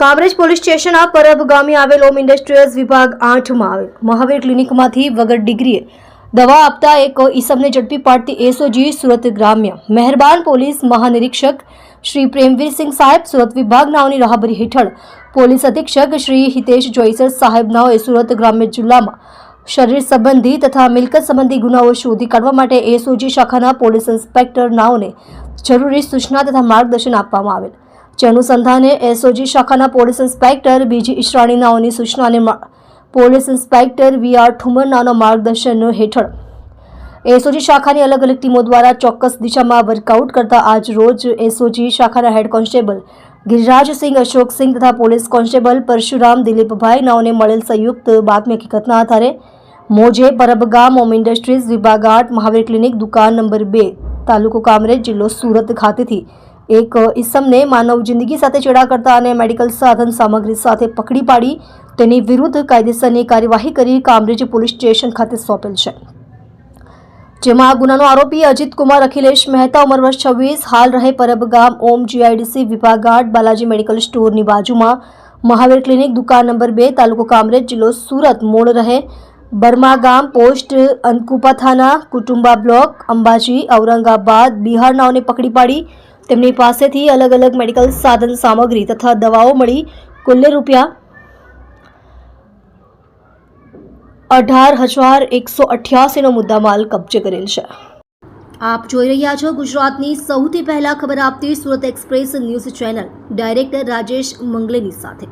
Kamrej police સ્ટેશનના પરબ ગામે આવેલ હોમ ઇન્ડસ્ટ્રીઝ વિભાગ આઠમાં આવેલ. મહાવીર ક્લિનિકમાંથી વગર ડિગ્રીએ દવા આપતા એક ઈસમને ઝડપી પાડતી એસઓજી સુરત ગ્રામ્ય. મહેરબાન પોલીસ મહાનિરીક્ષક શ્રી પ્રેમવીરસિંહ સાહેબ, સુરત વિભાગ નાઓની રાહબરી હેઠળ પોલીસ અધિક્ષક શ્રી હિતેશ જોઈસર સાહેબ નાઓએ સુરત ગ્રામ્ય જિલ્લામાં શરીર સંબંધી તથા મિલકત સંબંધી ગુનાઓ શોધી કાઢવા માટે એસઓજી શાખાના પોલીસ ઇન્સ્પેક્ટર નાઓને જરૂરી સૂચના તથા માર્ગદર્શન આપવામાં આવેલ. જે અનુસંધાને એસઓજી શાખાના પોલીસ ઇન્સ્પેક્ટર બીજી ઈશરાણી સૂચનાને સૂચના police inspector V R Thumar નાઓના માર્ગદર્શન હેઠળ. એસઓજી શાખાની અલગ અલગ ટીમો દ્વારા ચોક્કસ દિશામાં વર્કઆઉટ કરતા આજ રોજ એસઓજી શાખાના હેડ કોન્સ્ટેબલ ગિરિરાજસિંહ અશોકસિંહ તથા પોલીસ કોન્સ્ટેબલ પરશુરામ દિલીપભાઈ નાઓને મળેલ સંયુક્ત બાતમી હકીકતના આધારે મોજે પરબગામ હોમ ઇન્ડસ્ટ્રીઝ વિભાગાટ મહાવીર ક્લિનિક દુકાન નંબર બે, તાલુકો કામરેજ જિલ્લો સુરત ખાતેથી એક ઈસમને માનવ જિંદગી સાથે ચેડા કરતા અને મેડિકલ સાધન સામગ્રી સાથે પકડી પાડી તેની વિરુદ્ધ કાયદેસરની કાર્યવાહી કરી કામરેજ પોલીસ સ્ટેશન ખાતે સોંપેલ છે. જેમાં આ ગુનાનો આરોપી અજીત કુમાર, અખિલેશ મહેતા, ઉંમર વર્ષ છવ્વીસ, હાલ રહે પરબ ગામ, ઓમ જીઆઈડીસી વિભાગ આઠ, બાલાજી મેડિકલ સ્ટોરની બાજુમાં. મહાવીર ક્લિનિક, દુકાન નંબર બે, તાલુકો કામરેજ, જિલ્લો સુરત, મૂળ રહે બર્મા ગામ, પોસ્ટ, અનકુપા થાના, કુટુંબા બ્લોક, અંબાજી, ઔરંગાબાદ બિહારનાઓને પકડી પાડી તેમની પાસેથી અલગ અલગ મેડિકલ સાધન સામગ્રી તથા દવાઓ મળી કુલ્લે રૂપિયા અઢાર હજાર એકસો અઠ્યાસીનો મુદ્દામાલ કબજે કરેલ છે. આપ જોઈ રહ્યા છો ગુજરાતની સૌથી પહેલા ખબર આપતી Surat express news channel, director Rajesh મંગલેની સાથે.